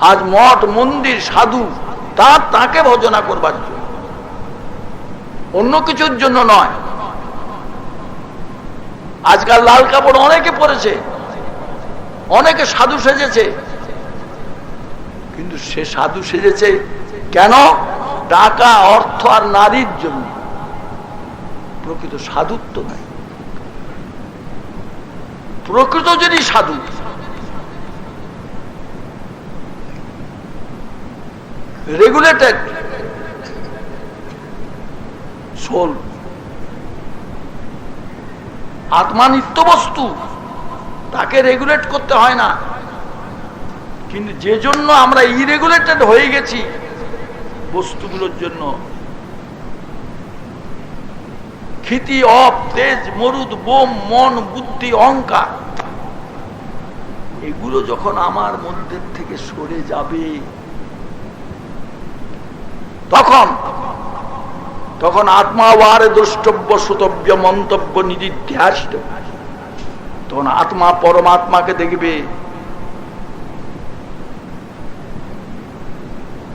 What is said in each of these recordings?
আজ মঠ, মন্দির, সাধু তার তাকে ভজনা করবার জন্য। অন্য কিছুর জন্য নয়। আজকাল লাল কাপড় অনেকে পরেছে, অনেকে সাধু সেজেছে। কিন্তু সে সাধু সেজেছে কেন? টাকা, অর্থ আর নারীর জন্য। প্রকৃত সাধুত্ব নাই। প্রকৃত যদি সাধু রেগুলেটেড সোল আত্মা নিত্য বস্তু তাকে রেগুলেট করতে হয় না। কিন্তু যে জন্য আমরা ইরেগুলেটেড হয়ে গেছি বস্তুগুলোর জন্য, ক্ষিতি, অপ, তেজ, মরুদ, বোম, মন, বুদ্ধি, অহংকার, এগুলো যখন আমার মধ্যে থেকে সরে যাবে তখন তখন আত্মা ওয়ারে দ্রষ্টব্য সুতব্য মন্তব্য নিদিধ্যাস তখন আত্মা পরমাত্মাকে দেখবে।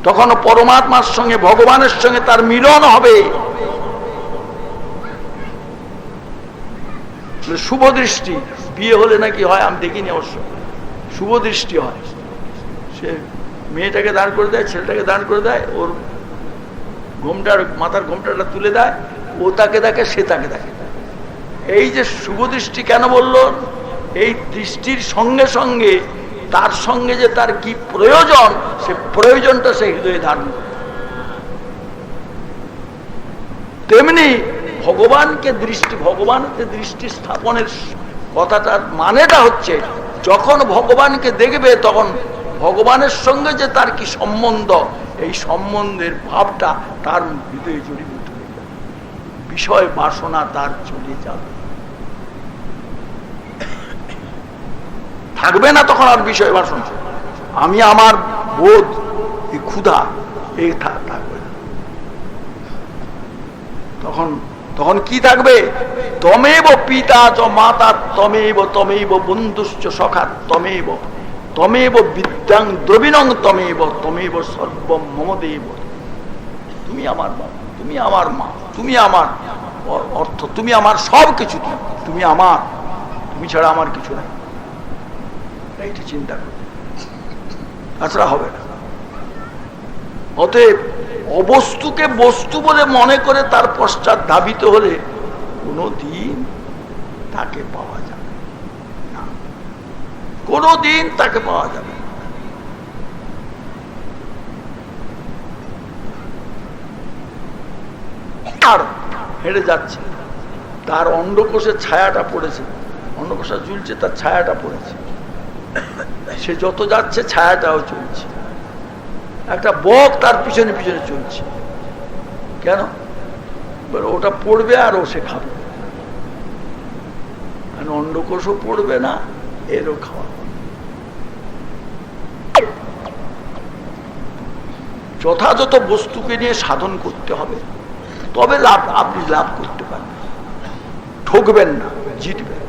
তখন পরমাত্মার সঙ্গে ভগবানের সঙ্গে তার মিলন হবে। শুভ দৃষ্টি, বিয়ে হলে নাকি হয়, আমি দেখিনি অবশ্য। শুভ দৃষ্টি হয়। সে মেয়েটাকে দাঁড় করে দেয়, ছেলেটাকে দাঁড় করে দেয়, ওর ঘোমটার মাথার ঘোমটাটা তুলে দেয়, ও তাকে দেখে, সে তাকে দেখে। এই যে শুভ দৃষ্টি কেন বলল? এই দৃষ্টির সঙ্গে সঙ্গে, তার সঙ্গে যে তার কি প্রয়োজন, সে প্রয়োজনটা সে হৃদয়ে ধারণ তেমনি ভগবানকে দৃষ্টি ভগবানকে দৃষ্টি স্থাপনের কথাটার মানেটা হচ্ছে, যখন ভগবানকে দেখবে, তখন ভগবানের সঙ্গে যে তার কি সম্বন্ধ এই সম্বন্ধের ভাবটা তার হৃদয়ে জড়িভূত হয়ে যাবে বিষয় বাসনা তার চলে যাবে। থাকবে না তখন আর বিষয় বাসনা। আমি আমার বোধ, এই ক্ষুধা, এই থাকবে না। তখন তখন কি থাকবে? তমেব পিতা চ মাতা, তমেব তমেব বন্ধুশ্চ সখা, তমেব তমেব বিদ্যাং দ্রবিণং তমেব তমেব সর্ব মমদেব তুমি আমার বাবা, তুমি আমার মা, তুমি আমার অর্থ, তুমি আমার সব কিছু, তুমি আমার, তুমি ছাড়া আমার কিছু নাই। এইটা চিন্তা করতে তাছাড়া হবে না। অতএব অবস্তুকে বস্তু বলে মনে করে তার পশ্চাৎ ধাবিত হলে কোনদিন তাকে পাওয়া না। কোনদিন তাকে পাওয়া যাবে। হেঁটে যাচ্ছে। তার অন্ডকোষের ছায়াটা পড়েছে। অন্ডকোষা ঝুলছে, তার ছায়াটা পড়েছে। সে যত যাচ্ছে, ছায়াটাও চলছে। একটা বক তার পিছনে পিছনে চলছে। কেন? ওটা পড়বে আর ও সে খাবে। অন্ডকোষও পড়বে না, এরও খাওয়া। যথাযথ বস্তুকে নিয়ে সাধন করতে হবে, তবে লাভ আপনি লাভ করতে পারবেন। ঠকবেন না, জিতবেন।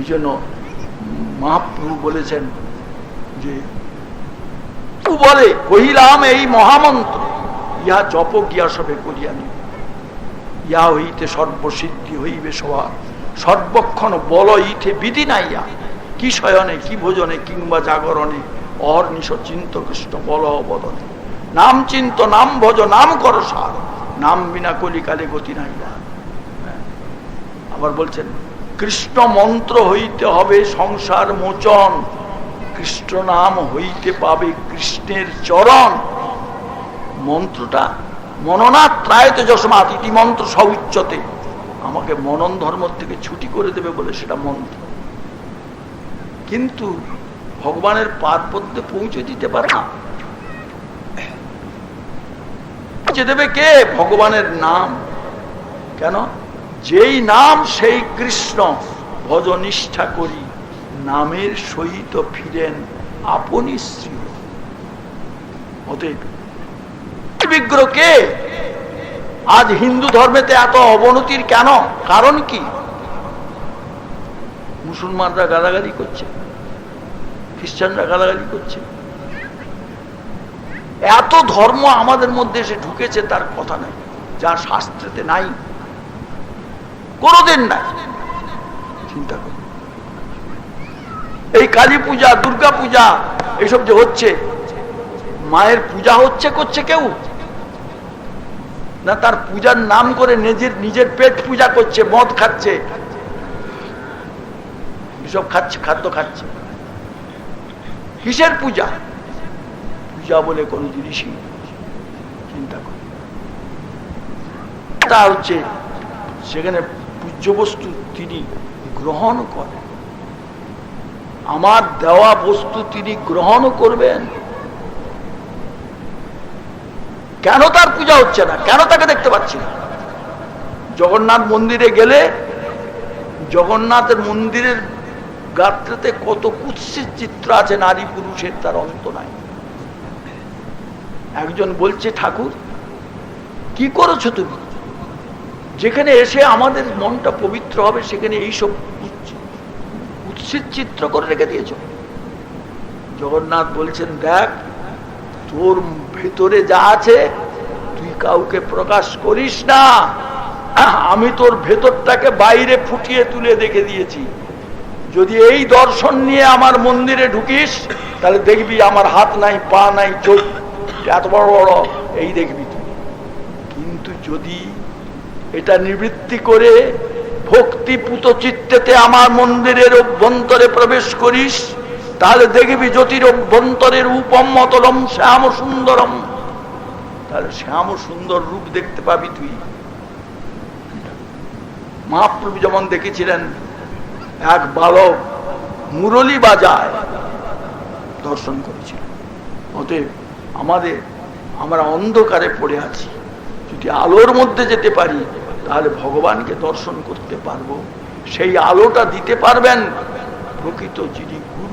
এই জন্য মহাপ্রভু বলেছেন যে বলে, কহিলাম এই মহামন্ত্র, ইহা জপ গিয়া সবে করিয়া নিবে ইহা হইতে সর্বসিদ্ধি হইবে সবার। সর্বক্ষণ বল ইথে বিধি নাইয়া কি শয়নে, কি ভোজনে, কিংবা জাগরণে অহর্নিশ চিন্ত কৃষ্ণ বল অবদনে নাম চিন্ত, নাম ভজ, নাম কর সার নাম বিনা কলিকালে গতি নাইয়া আবার বলছেন, কৃষ্ণ মন্ত্র হইতে হবে সংসার মোচন। কৃষ্ণ নাম হইতে পাবে কৃষ্ণের চরণ। মন্ত্রটা মননা ত্রায়ত যশমাত ইতি মন্ত্র সউচ্চতে আমাকে মনন ধর্ম থেকে ছুটি করে দেবে বলে সেটা মন্ত্র। কিন্তু ভগবানের পাদ পদ্মে পৌঁছে দিতে পারে না। পৌঁছে দেবে কে? ভগবানের নাম। কেন? যেই নাম সেই কৃষ্ণ। ভজনিষ্ঠা করি, নামের সহিত ফিরেন আপনি শ্রী। অতএব, বিগ্রহ কে? আজ হিন্দু ধর্মেতে এত অবনতির কেন? কারণ কি? মুসলমানরা গাদাগাদি করছে। খ্রিস্টানরা গালাগালি করছে। এত ধর্ম আমাদের মধ্যে এসে ঢুকেছে, তার কথা নাই। যা শাস্ত্রেতে নাই, কোনোদিন নাই। চিন্তা করুন এই কালী পূজা, দুর্গা পূজা, এসব যে হচ্ছে, মায়ের পূজা হচ্ছে, করছে কেউ? না তার পূজার নাম করে নিজের নিজের পেট পূজা করছে, মদ খাচ্ছে। এসব খাচ্ছে, খাদ্য খাচ্ছে। কিসের পূজা? পূজা বলে কোন জিনিসই চিন্তা কর। তা হচ্ছে, সেখানে পূজ্য বস্তু তিনি গ্রহণ করেন। আমার দেওয়া বস্তু তিনি গ্রহণ করবেন। কেন তার পূজা হচ্ছে না? কেন তাকে দেখতে পাচ্ছি না? জগন্নাথ মন্দিরে গেলে, জগন্নাথের মন্দিরের গাত্রেতে কত কুৎসিত চিত্র আছে, নারী পুরুষের তার অন্ত নাই। একজন বলছে, ঠাকুর, কি করেছ তুমি? যেখানে এসে আমাদের মনটা পবিত্র হবে, সেখানে এইসব কুৎসিত চিত্র করে রেখে দিয়েছ? জগন্নাথ বলছেন, দেখ, তোর ভেতরে যা আছে, তুই কাউকে প্রকাশ করিস না। আমি তোর ভেতরটাকে বাইরে ফুটিয়ে তুলে দেখে দিয়েছি। যদি এই দর্শন নিয়ে আমার মন্দিরে ঢুকিস, তাহলে দেখবি আমার হাত নাই, পা নাই, চোখ। এত বড় বড়। এই দেখবি তুই। কিন্তু যদি এটা নিবৃত্তি করে ভক্তিপুত চিত্তেতে আমার মন্দিরের অভ্যন্তরে প্রবেশ করিস, তাহলে দেখবি জ্যোতির অভ্যন্তরের উপম শ্যাম সুন্দরম তাহলে শ্যাম সুন্দর রূপ দেখতে পাবি তুই। মহাপ্রভু যেমন দেখেছিলেন এক বালক মুরলি বাজায় দর্শন করেছিল। অতএব আমাদের, আমরা অন্ধকারে পড়ে আছি। যদি আলোর মধ্যে যেতে পারি, তাহলে ভগবানকে দর্শন করতে পারব। সেই আলোটা দিতে পারবেন প্রকৃত যিনি গুরু।